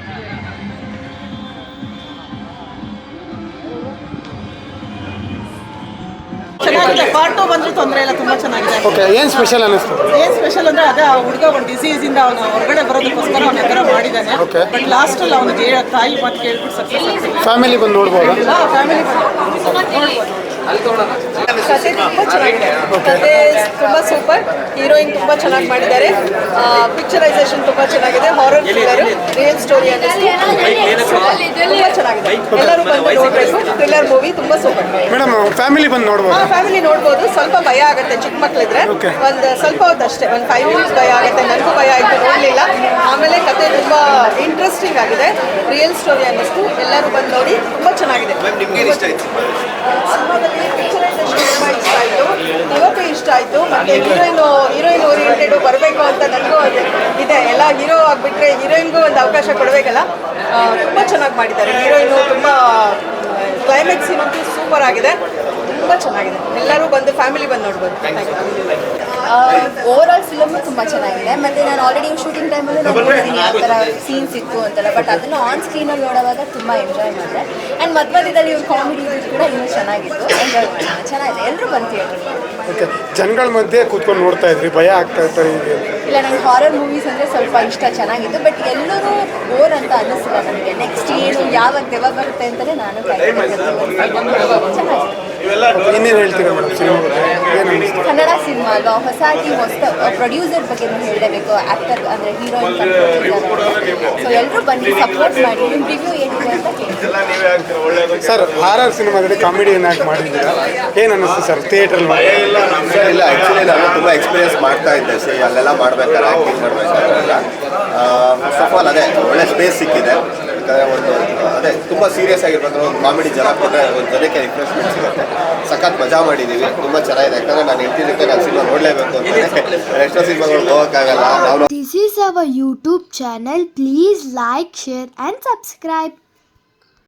Yeah. ಚೆನ್ನಾಗಿದೆ part two ಬಂದ್ರೆ ತೊಂದರೆ ಇಲ್ಲ ತುಂಬಾ ಚೆನ್ನಾಗಿದೆ. ಓಕೆ ಏನು ಸ್ಪೆಷಲ್ ಅನ್ನಿಸ್ತು? ಏನ್ ಸ್ಪೆಷಲ್ ಅಂದ್ರೆ ಅದೇ ಆ ಹುಡುಗ ಒಂದು ಡಿಸೀಸ್ ಇಂದ ಅವನು ಹೊರಗಡೆ ಬರೋದಕ್ಕೋಸ್ಕರ ಅವನ ಥರ ಮಾಡಿದ್ದಾನೆ Okay. ಬಟ್ ಲಾಸ್ಟ್ ಅಲ್ಲಿ ಅವನು ತಾಯಿ ಮಾತು ಕೇಳ್ಬಿಟ್ಟು ಸಕ್ಸಸ್ ಫ್ಯಾಮಿಲಿ ಬಂದು ನೋಡ್ಬೋದಾ? ಫ್ಯಾಮಿಲಿ ಕತೆ ತುಂಬಾ ಚೆನ್ನಾಗಿದೆ. ಕತೆ ತುಂಬಾ ಸೂಪರ್ ಹೀರೋಯಿನ್ ತುಂಬಾ ಚೆನ್ನಾಗಿ ಮಾಡಿದ್ದಾರೆ. ಪಿಕ್ಚರೈಸೇಷನ್ ತುಂಬಾ ಚೆನ್ನಾಗಿದೆ. ಹಾರರ್ ಥ್ರಿಲ್ಲರ್ ರಿಯಲ್ ಸ್ಟೋರಿ ಅನ್ನಿಸ್ತು. ಎಲ್ಲರೂ ಬಂದು ನೋಡಬೇಕು. ಥ್ರಿಲ್ಲರ್ ಮೂವಿ ತುಂಬ ಸೂಪರ್ ಮೇಡಮ್ ಫ್ಯಾಮಿಲಿ ಬಂದು ನೋಡ್ಬೋದು. ಫ್ಯಾಮಿಲಿ ನೋಡ್ಬೋದು. ಸ್ವಲ್ಪ ಭಯ ಆಗುತ್ತೆ ಚಿಕ್ಕ ಮಕ್ಕಳಿದ್ರೆ. ಒಂದು ಸ್ವಲ್ಪ ಹೊತ್ತು ಅಷ್ಟೇ ಒಂದು ಫೈವ್ ಮಿನಿಟ್ಸ್ ಭಯ ಆಗುತ್ತೆ. ನನಗೂ ಭಯ ಆಯಿತು ನೋಡಲಿಲ್ಲ. ಆಮೇಲೆ ಕತೆ ತುಂಬ ಇಂಟ್ರೆಸ್ಟಿಂಗ್ ಆಗಿದೆ. ರಿಯಲ್ ಸ್ಟೋರಿ ಅನ್ನಿಸ್ತು ಎಲ್ಲರೂ ಬಂದು ನೋಡಿ ತುಂಬ ಚೆನ್ನಾಗಿದೆ. ಸಿನಿಮಾದಲ್ಲಿ? ತುಂಬ ಇಷ್ಟ ಆಯಿತು. ಇವತ್ತು ಇಷ್ಟ ಆಯಿತು. ಮತ್ತೆ ಹೀರೋಯಿನ್ ಹೀರೋಯಿನ್ ಓರಿಯೆಂಟೆಡ್ ಬರಬೇಕು ಅಂತ ನನಗೂ ಅದು ಇದೆ. ಎಲ್ಲ ಹೀರೋ ಆಗಿಬಿಟ್ರೆ ಹೀರೋಯಿನ್ಗೂ ಒಂದು ಅವಕಾಶ ಕೊಡಬೇಕಲ್ಲ? ತುಂಬ ಚೆನ್ನಾಗಿ ಮಾಡಿದ್ದಾರೆ. ಹೀರೋಯಿನು ತುಂಬ ಕ್ಲೈಮ್ಯಾಕ್ಸ್ ಅಂತೂ ಸೂಪರ್ ಆಗಿದೆ. ತುಂಬ ಚೆನ್ನಾಗಿದೆ. ಎಲ್ಲರೂ ಬಂದು ಫ್ಯಾಮಿಲಿ ಬಂದು ನೋಡ್ಬೋದು. ಓವರ್ ಆಲ್ ಫಿಲಮ್ ತುಂಬ ಚೆನ್ನಾಗಿದೆ. ಮತ್ತೆ ನಾನು ಆಲ್ರೆಡಿ ಶೂಟಿಂಗ್ ಟೈಮಲ್ಲಿ ನಾನು ನೋಡಿದ್ದೀನಿ ಯಾವ ಥರ ಸೀನ್ಸ್ ಇತ್ತು ಅಂತೆಲ್ಲ. ಬಟ್ ಅದನ್ನು ಆನ್ ಸ್ಕ್ರೀನಲ್ಲಿ ನೋಡುವಾಗ ತುಂಬ ಎಂಜಾಯ್ ಮಾಡಿದೆ. ಆ್ಯಂಡ್ ಮಧ್ಯ ಮಧ್ಯದಲ್ಲಿ ಇವ್ರು ಕಾಮಿಡಿ ಕೂಡ ಇನ್ನೂ ಚೆನ್ನಾಗಿತ್ತು. ಎಂಜಾಯ್ ಮಾಡಿದೆ. ಚೆನ್ನಾಗಿದೆ. ಎಲ್ಲರೂ ಬಂದು ಜನಗಳ ಮಧ್ಯೆ ಕೂತ್ಕೊಂಡು ನೋಡ್ತಾ ಇದ್ರಿ. ಭಯ ಆಗ್ತಾ ಇರ್ತಾರೆ ಹೀಗೆ ಇಲ್ಲ ನಂಗೆ ಹಾರರ್ ಮೂವೀಸ್ ಅಂದರೆ ಸ್ವಲ್ಪ ಇಷ್ಟ ಚೆನ್ನಾಗಿತ್ತು. ಬಟ್ ಎಲ್ಲರೂ ಬೋರ್ ಅಂತ ಅನ್ನಿಸಿಲ್ಲ ನನಗೆ. ನೆಕ್ಸ್ಟ್ ಏನು ಯಾವಾಗ ದೆವ ಬರುತ್ತೆ ಅಂತಲೇ ನಾನು ಕನ್ನಡ ಸಿನಿಮಾ ಅಲ್ವಾ ಹೊಸ ಟೀಮ್ ಹೊಸ ಪ್ರೊಡ್ಯೂಸರ್ ಬಗ್ಗೆ ಹೇಳಬೇಕು ಆ್ಯಕ್ಟರ್ ಅಂದರೆ ಹೀರೋಯಿನ್ ಸೊ ಎಲ್ಲರೂ ಬನ್ನಿ ಸಪೋರ್ಟ್ ಮಾಡಿ ನಿಮ್ಮ ಸರ್ ಆರ್ ಸಿನಿಮಾದಲ್ಲಿ ಕಾಮಿಡಿ ಏನಾಗಿ ಮಾಡಿದ್ದೀರಾ? ಏನು ಅನ್ನಿಸ್ತು ಸರ್ ಥಿಯೇಟ್ರಲ್ಲಿ ಸರ್ ಇಲ್ಲ ಆ್ಯಕ್ಚುಲಿ ನಾನು ತುಂಬ ಎಕ್ಸ್ಪೀರಿಯನ್ಸ್ ಮಾಡ್ತಾ ಇದ್ದೆ ಸೊ ಅಲ್ಲೆಲ್ಲ ಮಾಡ್ಬೇಕಾದ್ರೆ ಆ್ಯಕ್ಟಿಂಗ್ ಮಾಡ್ಬೇಕಾದ್ರೆಲ್ಲ ಫಸ್ಟ್ ಆಫ್ ಆಲ್ ಅದೇ ಒಳ್ಳೆ ಸ್ಪೇಸ್ ಸಿಕ್ಕಿದೆ. ಯಾಕಂದರೆ ಒಂದು ಅದೇ ತುಂಬ ಸೀರಿಯಸ್ ಆಗಿರ್ಬೇಕಾದ್ರೆ ಒಂದು ಕಾಮಿಡಿ ಜನ ಕೊಟ್ಟರೆ ಒಂದು ಜನಕ್ಕೆ ರಿಫ್ರೆಶ್ಮೆಂಟ್ ಸಿಗುತ್ತೆ. ಸಖತ್ ಮಜಾ ಮಾಡಿದ್ದೀವಿ ತುಂಬ ಚೆನ್ನಾಗಿದೆ. ಯಾಕಂದರೆ ನಾನು ಜೊತೆ ನಾನು ಸಿನಿಮಾ ನೋಡಲೇಬೇಕು ಅಂತ ಎಷ್ಟೋ ಸಿನಿಮಾಗಳು ಹೋಗೋಕ್ಕಾಗಲ್ಲ. ನಾವು This is our YouTube channel. Please like, share, and subscribe.